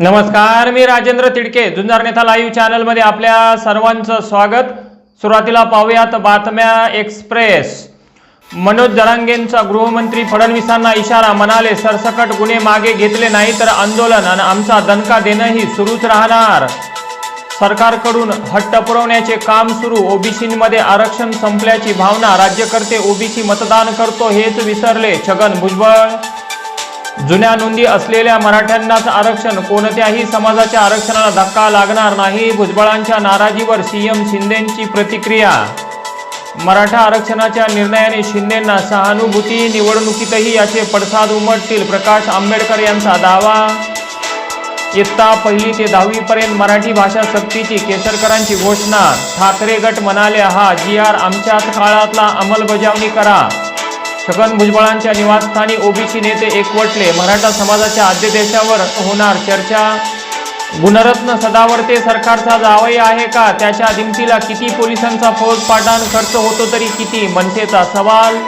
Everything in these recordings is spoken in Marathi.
नमस्कार मी राजेंद्र तिडके. जुंजार नेता लाईव्ह चॅनलमध्ये आपल्या सर्वांचं स्वागत. सुरुवातीला पाहूयात बातम्या एक्सप्रेस. मनोज जरांगेंचा गृहमंत्री फडणवीसांना इशारा म्हणाले सरसकट गुन्हे मागे घेतले नाही तर आंदोलन आणि आमचा दणका देणंही सुरूच राहणार. सरकारकडून हट्ट पुरवण्याचे काम सुरू. ओबीसीमध्ये आरक्षण संपल्याची भावना राज्यकर्ते ओबीसी मतदान करतो हेच विसरले. छगन भुजबळ जुन्या नोंदी असलेल्या मराठ्यांनाच आरक्षण. कोणत्याही समाजाच्या आरक्षणाला धक्का लागणार नाही. भुजबळांच्या नाराजीवर सीएम शिंदेंची प्रतिक्रिया. मराठा आरक्षणाच्या निर्णयाने शिंदेंना सहानुभूती निवडणुकीतही याचे पडसाद उमटतील. प्रकाश आंबेडकर यांचा दावा. इयत्ता पहिली ते दहावीपर्यंत मराठी भाषा सक्तीची केसरकरांची घोषणा. ठाकरे गट म्हणाले हा जी आर आमच्याच काळातला अंमलबजावणी करा. छगन भुजबळांच्या निवासस्थानी ओबीसी नेते एकवटले. मराठा समाजाच्या आद्यदेशावर होणार चर्चा. गुणरत्न सदावर्ते सरकारचा जावई आहे का? त्याच्या दिमतीला किती पोलिसांचा फौज पाठान खर्च होतो तरी किती? मनसेचा सवाल.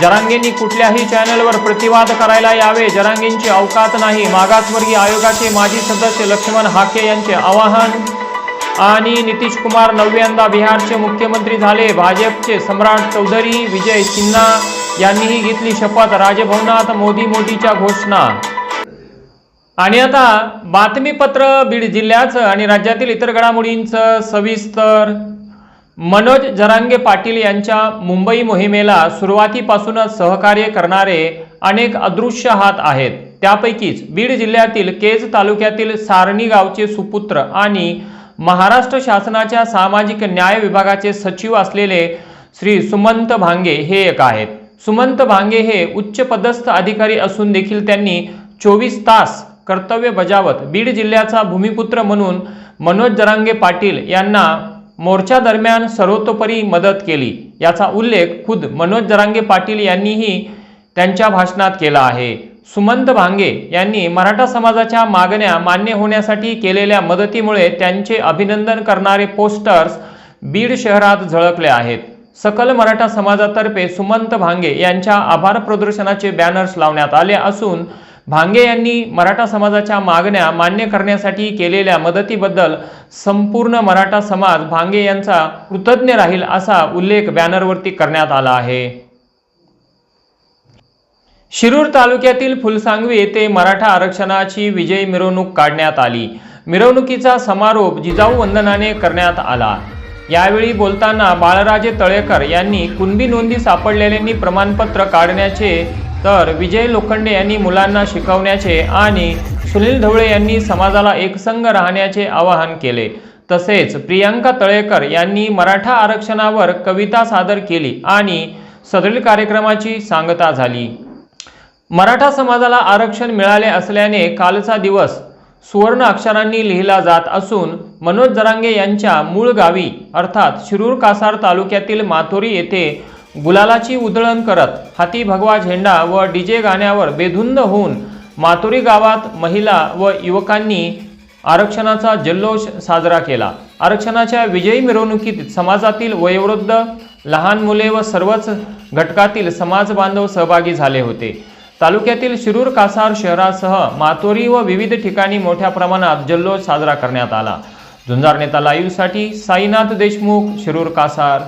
जरांगेंनी कुठल्याही चॅनलवर प्रतिवाद करायला यावे जरांगेंची अवकात नाही. मागासवर्गीय आयोगाचे माजी सदस्य लक्ष्मण हाके यांचे आवाहन. आणि नितीश कुमार नवव्यांदा बिहारचे मुख्यमंत्री झाले. भाजपचे सम्राट चौधरी विजय सिन्हा. यांनीही घेतली शपथ. राजभवनात मोदी मोदीच्या घोषणा. आणि आता बातमीपत्र बीड जिल्ह्याचं आणि राज्यातील इतर घडामोडींचं सविस्तर. मनोज जरांगे पाटील यांच्या मुंबई मोहिमेला सुरुवातीपासूनच सहकार्य करणारे अनेक अदृश्य हात आहेत. त्यापैकीच बीड जिल्ह्यातील केज तालुक्यातील सारणी गावचे सुपुत्र आणि महाराष्ट्र शासनाच्या सामाजिक न्याय विभागाचे सचिव असलेले श्री सुमंत भांगे हे एक आहेत. सुमंत भांगे हे उच्च पदस्थ अधिकारी असून देखील त्यांनी चोवीस तास कर्तव्य बजावत बीड जिल्ह्याचा भूमिपुत्र म्हणून मनोज जरांगे पाटील यांना मोर्चा दरम्यान सर्वतोपरी मदत केली. याचा उल्लेख खुद मनोज जरांगे पाटील यांनीही त्यांच्या भाषणात केला आहे. सुमंत भांगे यांनी मराठा समाजाच्या मागण्या मान्य होण्यासाठी केलेल्या मदतीमुळे त्यांचे अभिनंदन करणारे पोस्टर्स बीड शहरात झळकले आहेत. सकल मराठा समाजातर्फे सुमंत भांगे यांच्या आभार प्रदर्शनाचे बॅनर्स लावण्यात आले असून भांगे यांनी मराठा समाजाच्या मागण्या मान्य करण्यासाठी केलेल्या मदतीबद्दल संपूर्ण मराठा समाज भांगे यांचा कृतज्ञ राहील असा उल्लेख बॅनरवरती करण्यात आला आहे. शिरूर तालुक्यातील फुलसांगवी येथे मराठा आरक्षणाची विजयी मिरवणूक काढण्यात आली. मिरवणुकीचा समारोप जिजाऊ वंदनाने करण्यात आला. यावेळी बोलताना बाळराजे तळेकर यांनी कुणबी नोंदी सापडलेल्यांनी प्रमाणपत्र काढण्याचे तर विजय लोखंडे यांनी मुलांना शिकवण्याचे आणि सुनील ढवळे यांनी समाजाला एकसंग राहण्याचे आवाहन केले. तसेच प्रियांका तळेकर यांनी मराठा आरक्षणावर कविता सादर केली आणि सदरील कार्यक्रमाची सांगता झाली. मराठा समाजाला आरक्षण मिळाले असल्याने कालचा दिवस सुवर्ण अक्षरांनी लिहिला जात असून मनोज जरांगे यांच्या मूळ गावी अर्थात शिरूर कासार तालुक्यातील माथोरी येथे गुलालाची उधळण करत हाती भगवा झेंडा व डीजे गाण्यावर बेधुंद होऊन माथोरी गावात महिला व युवकांनी आरक्षणाचा जल्लोष साजरा केला. आरक्षणाच्या विजयी मिरवणुकीत समाजातील वयोवृद्ध लहान मुले व सर्वच घटकातील समाज बांधव सहभागी झाले होते. तालुक्यातील शिरूर कासार शहरासह मातोरी व विविध ठिकाणी मोठ्या प्रमाणात जल्लोष साजरा करण्यात आला. झुंजार नेता लाईव्हसाठी साईनाथ देशमुख शिरूर कासार.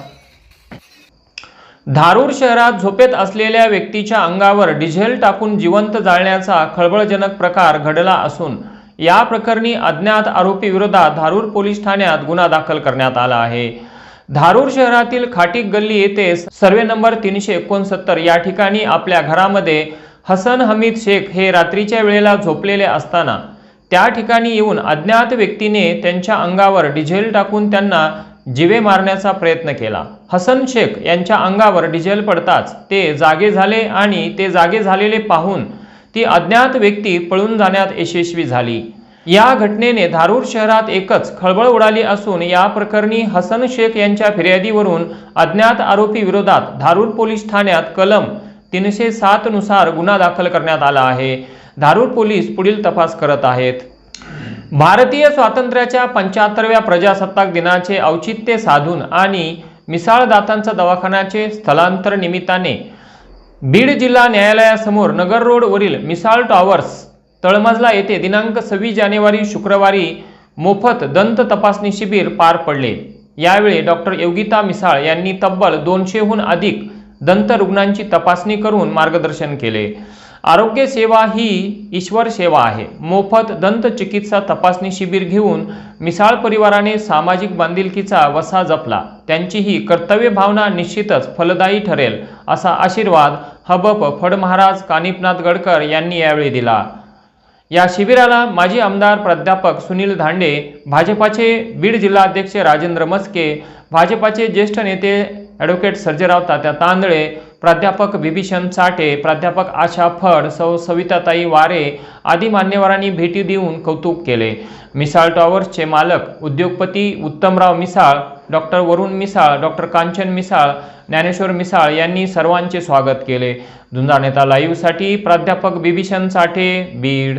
धारूर शहरात झोपेत असलेल्या व्यक्तीच्या अंगावर डिझेल टाकून जिवंत जाळण्याचा खळबळजनक प्रकार घडला असून या प्रकरणी अज्ञात आरोपी विरोधात धारूर पोलीस ठाण्यात गुन्हा दाखल करण्यात आला आहे. धारूर शहरातील खाटीक गल्ली येथे सर्वे नंबर तीनशे एकोणसत्तर या ठिकाणी आपल्या घरामध्ये हसन हमीद शेख हे रात्रीच्या वेळेला झोपलेले असताना त्या ठिकाणी येऊन अज्ञात व्यक्तीने त्यांच्या अंगावर डिझेल टाकून त्यांना जिवे मारण्याचा प्रयत्न केला. हसन शेख यांच्या अंगावर डिझेल पडताच ते जागे झाले आणि ते जागे झालेले पाहून ती अज्ञात व्यक्ती पळून जाण्यात यशस्वी झाली. या घटनेने धारूर शहरात एकच खळबळ उडाली असून या प्रकरणी हसन शेख यांच्या फिर्यादीवरून अज्ञात आरोपी विरोधात धारूर पोलीस ठाण्यात कलम तीनशे सात नुसार गुन्हा दाखल करण्यात आला आहे. धारूर पोलीस पुढील तपास करत आहेत. भारतीय स्वातंत्र्याच्या पंच्याहत्तरव्या प्रजासत्ताक दिनाचे औचित्य साधून आणि मिसाळदातांचा दवाखान्याचे स्थलांतर निमित्ताने बीड जिल्हा न्यायालयासमोर नगर रोडवरील मिसाळ टॉवर्स तळमजला येथे दिनांक सव्वीस जानेवारी शुक्रवारी मोफत दंत तपासणी शिबिर पार पडले. यावेळी डॉक्टर योगिता मिसाळ यांनी तब्बल दोनशेहून अधिक दंत रुग्णांची तपासणी करून मार्गदर्शन केले. आरोग्य सेवा ही ईश्वर सेवा आहे. मोफत दंत चिकित्सा तपासणी शिबिर घेऊन मिसाळ परिवाराने सामाजिक बांधिलकीचा वसा जपला. त्यांची ही कर्तव्य भावना निश्चितच फलदायी ठरेल असा आशीर्वाद हबप फडमहाराज कानिपनाथ गडकर यांनी यावेळी दिला. या शिबिराला माजी आमदार प्राध्यापक सुनील धांडे भाजपाचे बीड जिल्हाध्यक्ष राजेंद्र मस्के भाजपाचे ज्येष्ठ नेते ॲडव्होकेट सर्जेराव तात्या तांदळे प्राध्यापक बिभीषण साठे प्राध्यापक आशा फड सौ सविताताई वारे आदी मान्यवरांनी भेटी देऊन कौतुक केले. मिसाळ टॉवर्सचे मालक उद्योगपती उत्तमराव मिसाळ डॉक्टर वरुण मिसाळ डॉक्टर कांचन मिसाळ ज्ञानेश्वर मिसाळ यांनी सर्वांचे स्वागत केले. झुंजार नेता लाईव्हसाठी प्राध्यापक बिभीषण साठे बीड.